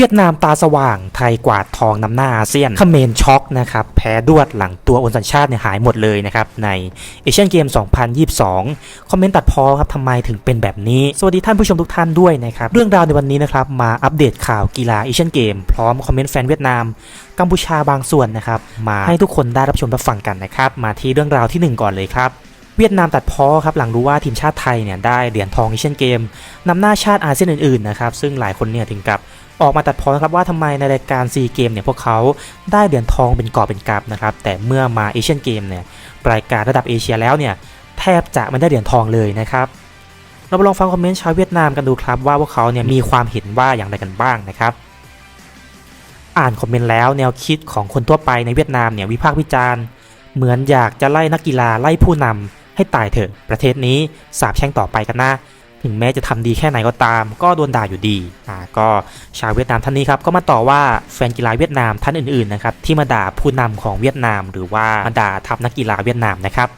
เวียดนามตาสว่าง ไทยกวาดทองนำหน้าอาเซียนเขมรช็อกนะครับ แพ้ดวดหลังตัวโอนสัญชาติเนี่ยหายหมดเลยนะครับ ในเอเชียนเกม 2022 คอมเมนต์ตัดพอครับทำไมถึงเป็นแบบนี้ สวัสดีท่านผู้ชมทุกท่านด้วยนะครับ เรื่องราวในวันนี้นะครับ มาอัปเดตข่าวกีฬาเอเชียนเกม พร้อมคอมเมนต์แฟนเวียดนาม กัมพูชาบางส่วนนะครับ มาให้ทุกคนได้รับชมรับฟังกันนะครับ มาที่เรื่องราวที่หนึ่งก่อนเลยครับเวียดนามตัดพ้อครับหลังรู้ว่าทีมชาติไทยเนี่ยได้เหรียญทองเอเชียนเกมนำหน้าชาติอาเซียนอื่นๆนะครับซึ่งหลายคนเนี่ยถึงกับ ออกมาตัดพ้อครับว่าทำไมในรายการซีเกมเนี่ยพวกเขาได้เหรียญทองเป็นกอบเป็นกำนะครับแต่เมื่อมาเอเชียนเกมเนี่ยรายการระดับเอเชียแล้วเนี่ยแทบจะไม่ได้เหรียญทองเลยนะครับเรามาลองฟังคอมเมนต์ชาวเวียดนามกันดูครับว่าพวกเขาเนี่ยมีความเห็นว่าอย่างไรกันบ้างนะครับ อ่านคอมเมนต์แล้วแนวคิดของคนทั่วไปในเวียดนามเนี่ยวิพากษ์วิจารณ์ เหมือนอยากจะไล่นักกีฬาไล่ผู้นำให้ตายเถอะ ประเทศนี้สาบแช่งต่อไปกันนะ ถึงแม้จะทำดีแค่ไหนก็ตาม ก็โดนด่าอยู่ดีอ่าก็ชาวเวียดนามท่านนี้ครับก็มาต่อว่าแฟนกีฬาเวียดนามท่านอื่นๆนะครับที่มาด่าผู้นำของเวียดนาม หรือว่ามาด่าทัพนักกีฬาเวียดนามนะครับ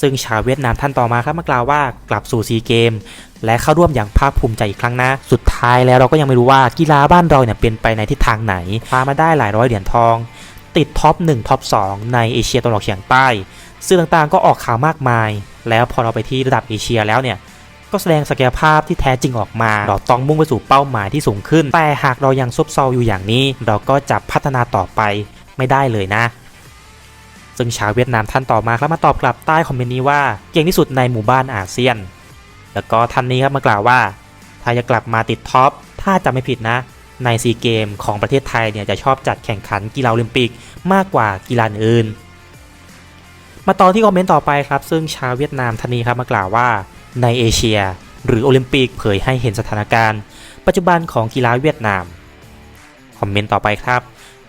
ซึ่งชาวเวียดนามท่านต่อมาครับมากล่าวว่ากลับสู่ซีเกม และเข้าร่วมอย่างภาคภูมิใจอีกครั้งนะ สุดท้ายแล้วเราก็ยังไม่รู้ว่ากีฬาบ้านเราเนี่ยเป็นไปในทิศทางไหนคว้ามาได้หลายร้อยเหรียญทอง ติดท็อป1ท็อป2 ในเอเชียตะวันออกเฉียงใต้สื่อต่างๆก็ออกข่าวมากมาย แล้วพอเราไปที่ระดับเอเชียแล้วเนี่ย ก็แสดงศักยภาพที่แท้จริงออกมา เราต้องมุ่งไปสู่เป้าหมายที่สูงขึ้น แต่หากเรายังซบเซาอยู่อย่างนี้ เราก็จะพัฒนาต่อไปไม่ได้เลยนะ ซึ่งชาวเวียดนามท่านต่อมาครับมาตอบกลับใต้คอมเมนต์นี้ว่าเก่งที่สุดในหมู่บ้านอาเซียน แล้วก็ท่านนี้ครับมากล่าวว่าถ้าจะกลับมาติดท็อปถ้าจะไม่ผิดนะในซีเกมของประเทศไทยเนี่ยจะชอบจัดแข่งขันกีฬาโอลิมปิกมากกว่ากีฬาอื่น มาต่อที่คอมเมนต์ต่อไปครับ ซึ่งชาวเวียดนามท่านนี้ครับมากล่าวว่า ในเอเชีย หรือโอลิมปิกเผยให้เห็นสถานการณ์ ปัจจุบันของกีฬาเวียดนาม คอมเมนต์ต่อไปครับ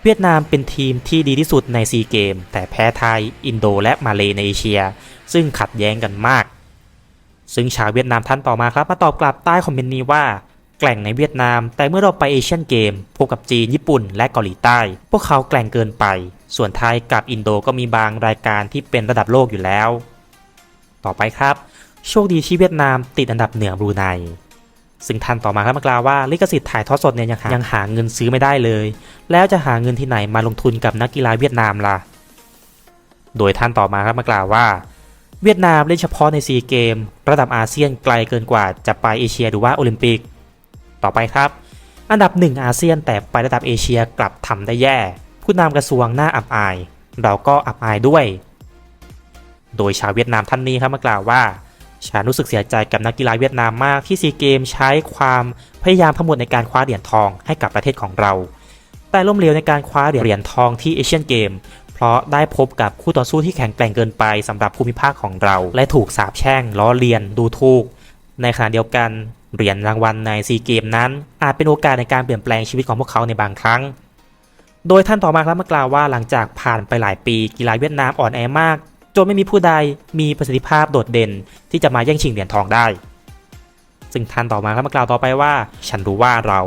เวียดนามเป็นทีมที่ดีที่สุดในซีเกม แต่แพ้ไทย อินโดและมาเลในเอเชีย ซึ่งขัดแย้งกันมาก ซึ่งชาวเวียดนามท่านต่อมาครับมาตอบกลับใต้คอมเมนต์นี้ว่าแกล่งในเวียดนาม แต่เมื่อเราไปเอเชียนเกมพบกับจีน ญี่ปุ่น และเกาหลีใต้ พวกเขาแกล่งเกินไป ส่วนไทยกับอินโดก็มีบางรายการที่เป็นระดับโลกอยู่แล้ว ต่อไปครับ โชคดีที่เวียดนามติดอันดับเหนือบรูไนซึ่งท่านต่อมาครับมากล่าวว่าลิขสิทธิ์ถ่ายทอดสดเนี่ยยังหายังหาเงินซื้อไม่ได้เลย แล้วจะหาเงินที่ไหนมาลงทุนกับนักกีฬาเวียดนามล่ะ โดยท่านต่อมาครับมากล่าวว่า เวียดนามเล่นเฉพาะในซีเกม ระดับอาเซียนไกลเกินกว่าจะไปเอเชียหรือว่าโอลิมปิก ต่อไปครับ อันดับหนึ่งอาเซียนแต่ไประดับเอเชียกลับทำได้แย่ ผู้นำกระทรวงหน้าอับอาย เราก็อับอายด้วย โดยชาวเวียดนามท่านนี้ครับมากล่าวว่า ฉันรู้สึกเสียใจกับนักกีฬาเวียดนามมากที่ซีเกมใช้ความพยายามทั้งหมดในการคว้าเหรียญทองให้กับประเทศของเรา แต่ล้มเหลวในการคว้าเหรียญทองที่เอเชียนเกม เพราะได้พบกับคู่ต่อสู้ที่แข็งแกร่งเกินไปสำหรับภูมิภาคของเรา และถูกสาปแช่งล้อเลียนดูถูก ในขณะเดียวกันเหรียญรางวัลในซีเกมนั้น อาจเป็นโอกาสในการเปลี่ยนแปลงชีวิตของพวกเขาในบางครั้ง โดยท่านต่อมาครับมากล่าวว่าหลังจากผ่านไปหลายปีกีฬาเวียดนามอ่อนแอมาก จนไม่มีผู้ใดมีประสิทธิภาพโดดเด่น ที่จะมาแย่งชิงเหรียญทองได้ ซึ่งท่านต่อมาครับมากล่าวต่อไปว่า ฉันรู้ว่าเรา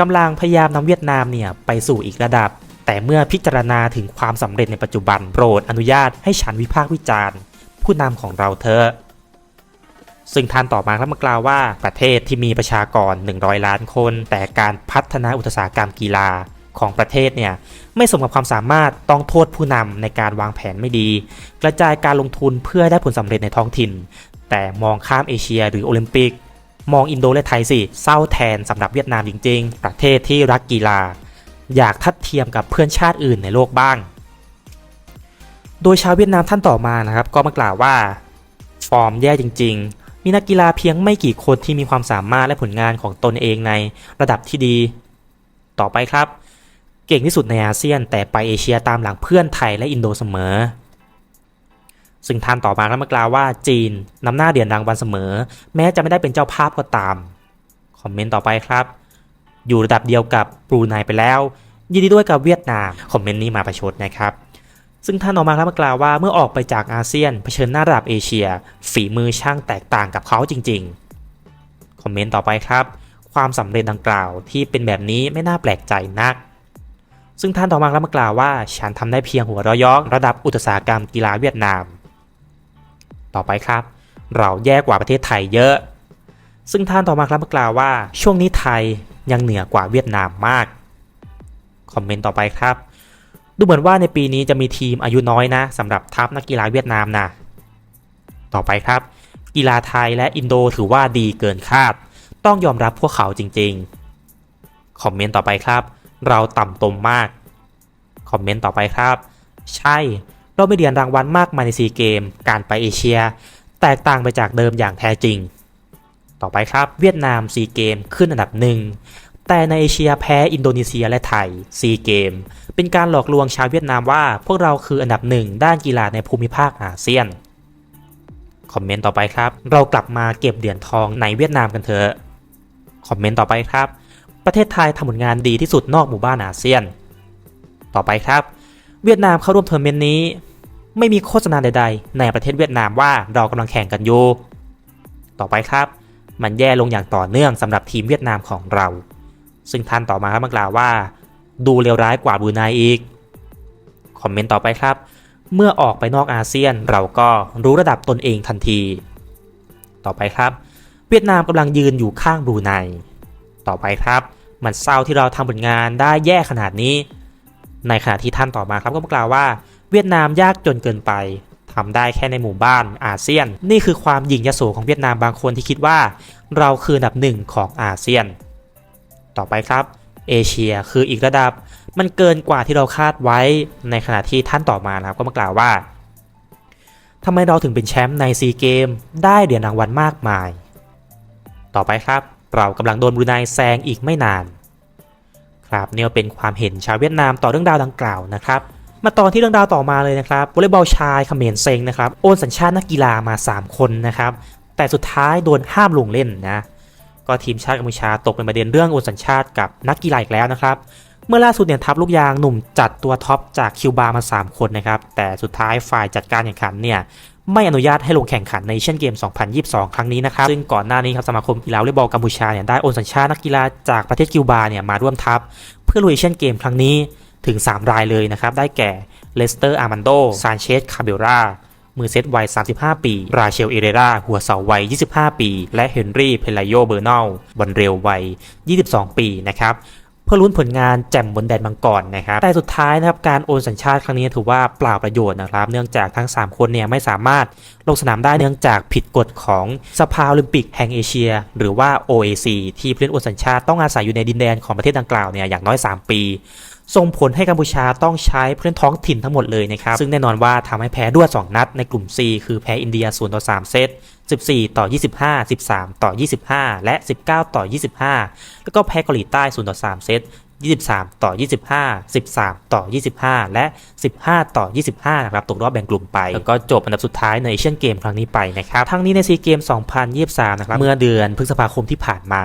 กำลังพยายามนำเวียดนามเนี่ยไปสู่อีกระดับ แต่เมื่อพิจารณาถึงความสำเร็จในปัจจุบันโปรดอนุญาตให้ฉันวิพากษ์วิจารณ์ ผู้นำของเราเถอะซึ่งท่านต่อมาครับมากล่าวว่าประเทศที่มีประชากร 100 ล้านคน แต่การพัฒนาอุตสาหกรรมกีฬา ของประเทศเนี่ยไม่สมกับความสามารถต้องโทษผู้นำในการวางแผนไม่ดี กระจายการลงทุนเพื่อได้ผลสำเร็จในท้องถิ่น แต่มองข้ามเอเชียหรือโอลิมปิก มองอินโดและไทยสิเศร้าแทนสำหรับเวียดนามจริง ๆ ประเทศที่รักกีฬา อยากทัดเทียมกับเพื่อนชาติอื่นในโลกบ้าง โดยชาวเวียดนามท่านต่อมานะครับ ก็มากล่าวว่าฟอร์มแย่จริงๆมีนักกีฬาเพียงไม่กี่คนที่มีความสามารถและผลงานของตนเองในระดับที่ดี ต่อไปครับ เก่งที่สุดในอาเซียน แต่ไปเอเชียตามหลังเพื่อนไทยและอินโดเสมอ ซึ่งท่านต่อมาก็มากล่าวว่าจีนนำหน้าเหรียญรางวัลเสมอ แม้จะไม่ได้เป็นเจ้าภาพก็ตาม คอมเมนต์ต่อไปครับ อยู่ระดับเดียวกับบรูไนไปแล้ว ยินดีด้วยกับเวียดนาม คอมเมนต์นี้มาประชดนะครับซึ่งท่านออกมาครับมากล่าวว่าเมื่อออกไปจากอาเซียนเผชิญหน้าระดับเอเชีย ฝีมือช่างแตกต่างกับเขาจริงๆ คอมเมนต์ต่อไปครับ ความสำเร็จดังกล่าวที่เป็นแบบนี้ไม่น่าแปลกใจนัก ซึ่งท่านต่อมาครับมากล่าวว่า ฉันทำได้เพียงหัวเราะยอกระดับอุตสาหกรรมกีฬาเวียดนาม ต่อไปครับ เราแย่กว่าประเทศไทยเยอะ ซึ่งท่านต่อมาครับมากล่าวว่า ช่วงนี้ไทยยังเหนือกว่าเวียดนามมาก คอมเมนต์ต่อไปครับ ดูเหมือนว่าในปีนี้จะมีทีมอายุน้อยนะสำหรับทัพนักกีฬาเวียดนามนะ ต่อไปครับ กีฬาไทยและอินโดถือว่าดีเกินคาด ต้องยอมรับพวกเขาจริง ๆ คอมเมนต์ต่อไปครับ เราต่ำตมมาก คอมเมนต์ต่อไปครับ ใช่ เราไม่เดียนรางวัลมากมายในซีเกม การไปเอเชีย แตกต่างไปจากเดิมอย่างแท้จริง ต่อไปครับ เวียดนามซีเกมขึ้นอันดับหนึ่งแต่ในเอเชียแพ้อินโดนีเซียและไทยซีเกม เป็นการหลอกลวงชาวเวียดนามว่า พวกเราคืออันดับหนึ่งด้านกีฬาในภูมิภาคอาเซียน คอมเมนต์ต่อไปครับ เรากลับมาเก็บเหรียญทองในเวียดนามกันเถอะ คอมเมนต์ต่อไปครับ ประเทศไทยทำผลงานดีที่สุดนอกหมู่บ้านอาเซียน ต่อไปครับ เวียดนามเข้าร่วมเทัวร์เมนต์นี้ ไม่มีโฆษณาใด ๆ ในประเทศเวียดนามว่าเรากำลังแข่งกันอยู่ต่อไปครับ มันแย่ลงอย่างต่อเนื่องสำหรับทีมเวียดนามของเรา ซึ่งท่านต่อมาครับมากล่าวว่า ดูเลวร้ายกว่าบรูไนอีก คอมเมนต์ต่อไปครับ เมื่อออกไปนอกอาเซียนเราก็รู้ระดับตนเองทันที ต่อไปครับ เวียดนามกำลังยืนอยู่ข้างบรูไนต่อไปครับ มันเศร้าที่เราทำผลงานได้แย่ขนาดนี้ ในขณะที่ท่านต่อมาครับก็กล่าวว่า เวียดนามยากจนเกินไปทำได้แค่ในหมู่บ้านอาเซียน นี่คือความหยิ่งยโสของเวียดนามบางคนที่คิดว่า เราคืออันดับหนึ่งของอาเซียน ต่อไปครับเอเชียคืออีกระดับมันเกินกว่าที่เราคาดไว้ในขณะที่ท่านต่อมานะครับก็มากล่าวว่าทำไมเราถึงเป็นแชมป์ในซีเกมได้เหรียญรางวัลมากมาย ต่อไปครับ เรากำลังโดนบรูไนแซงอีกไม่นาน ครับเนี่ยเป็นความเห็นชาวเวียดนามต่อเรื่องราวดังกล่าวนะครับ มาตอนที่เรื่องราวต่อมาเลยนะครับวอลเลย์บอลชายเขมรเซงนะครับโอนสัญชาตินักกีฬามา 3 คนนะครับ แต่สุดท้ายโดนห้ามลงเล่นนะก็ทีมชาติกัมพูชาตกเป็นประเด็นเรื่องโอนสัญชาติกับนักกีฬาอีกแล้วนะครับเมื่อล่าสุดเนี่ยทัพลูกยางหนุ่มจัดตัวท็อปจากคิวบามา 3 คนนะครับ แต่สุดท้ายฝ่ายจัดการแข่งขันเนี่ย ไม่อนุญาตให้ลงแข่งขันในเชียนเกม 2022 ครั้งนี้นะครับ ซึ่งก่อนหน้านี้ครับสมาคมกีฬาวอลเลย์บอลกัมพูชาเนี่ยได้โอนสัญชาตินักกีฬาจากประเทศคิวบาเนี่ยมาร่วมทัพ เพื่อลุยเชียนเกมครั้งนี้ถึง 3 รายเลยนะครับ ได้แก่เลสเตอร์อาร์มันโดซานเชสคาเบรามือเซตวัย 35 ปี ราเชล เอเรรา หัวเสาวัย 25 ปี และเฮนรี่ เพลาโย เบอร์นอลวันเร็ววัย 22 ปี นะครับ พื่อลุ้นผลงานแจ่มบนแดนมังกรนะครับแต่สุดท้ายนะครับการโอนสัญชาติครั้งนี้ถือว่าเปล่าประโยชน์นะครับ เนื่องจากทั้ง 3 คนเนี่ยไม่สามารถลงสนามได้เนื่องจากผิดกฎของสภาโอลิมปิกแห่งเอเชีย หรือว่า OAC ที่ผู้เล่นโอนสัญชาติต้องอาศัยอยู่ในดินแดนของประเทศดังกล่าวเนี่ยอย่างน้อย 3 ปีส่งผลให้กัมพูชาต้องใช้ผู้เล่นท้องถิ่นทั้งหมดเลยนะครับ ซึ่งแน่นอนว่าทำให้แพ้รวด2นัดในกลุ่ม C คือแพ้อินเดีย0ต่อ3เซต 14 ต่อ 25 13 ต่อ 25 และ 19 ต่อ 25 แล้วก็แพ้เกาหลีใต้ 0 ต่อ 3 เซต 23 ต่อ 25 13 ต่อ 25 และ 15 ต่อ 25 นะครับ ตกรอบแบ่งกลุ่มไป แล้วก็จบอันดับสุดท้ายในเอเชียนเกมครั้งนี้ไปนะครับ ทั้งนี้ในซีเกม 2023 นะครับ เมื่อเดือนพฤษภาคมที่ผ่านมา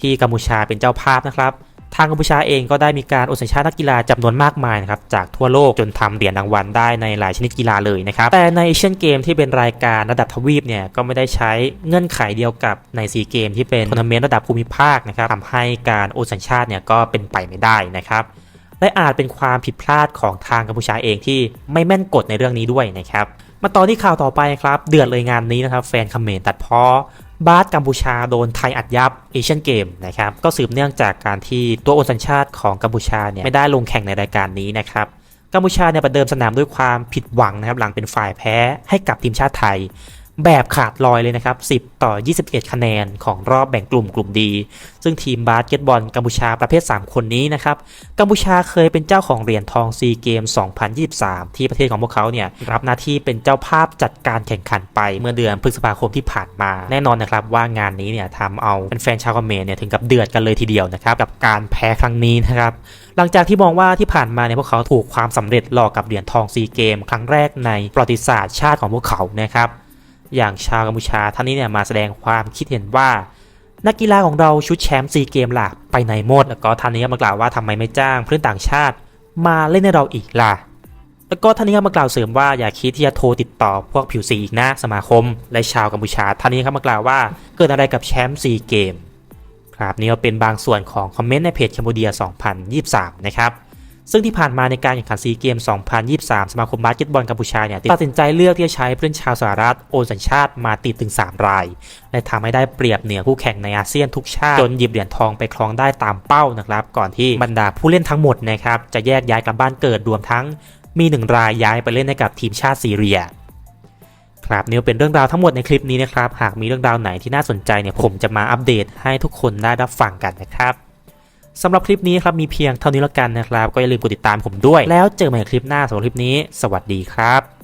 ที่กัมพูชาเป็นเจ้าภาพนะครับ ทางกัมพูชาเองก็ได้มีการโอนสัญชาตินักกีฬาจำนวนมากมายนะครับจากทั่วโลกจนทำเหรียญรางวัลได้ในหลายชนิดกีฬาเลยนะครับแต่ในเอเชียนเกมที่เป็นรายการระดับทวีปเนี่ยก็ไม่ได้ใช้เงื่อนไขเดียวกับในซีเกมที่เป็นทัวร์นาเมนต์ระดับภูมิภาคนะครับทำให้การโอนสัญชาติเนี่ยก็เป็นไปไม่ได้นะครับและอาจเป็นความผิดพลาดของทางกัมพูชาเองที่ไม่แม่นกฎในเรื่องนี้ด้วยนะครับมาต่อที่ข่าวต่อไปครับ เดือดเลยงานนี้นะครับ แฟนเขมรตัดเพ้อ บาสกัมพูชาโดนไทยอัดยับเอเชียนเกมนะครับก็สืบเนื่องจากการที่ตัวโอนสัญชาติของกัมพูชาเนี่ยไม่ได้ลงแข่งในรายการนี้นะครับกัมพูชาเนี่ยประเดิมสนามด้วยความผิดหวังนะครับหลังเป็นฝ่ายแพ้ให้กับทีมชาติไทย แบบขาดลอยเลยนะครับ 10 ต่อ 21 คะแนนของรอบแบ่งกลุ่มกลุ่มดี ซึ่งทีมบาสเกตบอลกัมพูชาประเภท 3 คนนี้นะครับ กัมพูชาเคยเป็นเจ้าของเหรียญทองซีเกม 2023 ที่ประเทศของพวกเขาเนี่ยรับหน้าที่เป็นเจ้าภาพจัดการแข่งขันไปเมื่อเดือนพฤษภาคมที่ผ่านมา แน่นอนนะครับว่างานนี้เนี่ยทำเอาแฟนชาวเขมรเนี่ยถึงกับเดือดกันเลยทีเดียวนะครับกับการแพ้ครั้งนี้นะครับหลังจากที่มองว่าที่ผ่านมาเนี่ยพวกเขาถูกความสำเร็จหลอกกับเหรียญทองซีเกม ครั้งแรกในประวัติศาสตร์ชาติของพวกเขานะครับ อย่างชาวกัมพูชาท่านนี้เนี่ยมาแสดงความคิดเห็นว่า นักกีฬาของเราชุดแชมป์ซีเกมหล่ะไปไหนหมด แล้วก็ท่านนี้ก็มากล่าวว่าทำไมไม่จ้างเพื่อนต่างชาติ มาเล่นให้เราอีกล่ะแล้วก็ท่านนี้ก็มากล่าวเสริมว่าอย่าคิดที่จะโทรติดต่อพวกผิวสีอีกนะสมาคม และชาวกัมพูชาท่านนี้ครับมากล่าวว่าเกิดอะไรกับแชมป์ซีเกมครับนี่ก็เป็นบางส่วนของคอมเมนต์ในเพจแคมโบเดีย 2023 นะครับ ซึ่งที่ผ่านมาในการแข่งขันซีเกม 2023 สมาคมบาสเกตบอลกัมพูชาเนี่ยตัดสินใจเลือกที่จะใช้ผู้เล่นชาวสหรัฐโอนสัญชาติมาติดถึง 3 รายและทำให้ได้เปรียบเหนือคู่แข่งในอาเซียนทุกชาติ จนหยิบเหรียญทองไปครองได้ตามเป้านะครับ ก่อนที่บรรดาผู้เล่นทั้งหมดนะครับจะแยกย้ายกลับบ้านเกิดรวมทั้งมีหนึ่งรายย้ายไปเล่นให้กับทีมชาติซีเรียครับนี่เป็นเรื่องราวทั้งหมดในคลิปนี้นะครับ หากมีเรื่องราวไหนที่น่าสนใจเนี่ยผมจะมาอัปเดตให้ทุกคนได้รับฟังกันนะครับ สำหรับคลิปนี้ครับมีเพียงเท่านี้แล้วกันนะครับ ก็อย่าลืมกดติดตามผมด้วย แล้วเจอกันใหม่ในคลิปหน้าสำหรับคลิปนี้ สวัสดีครับ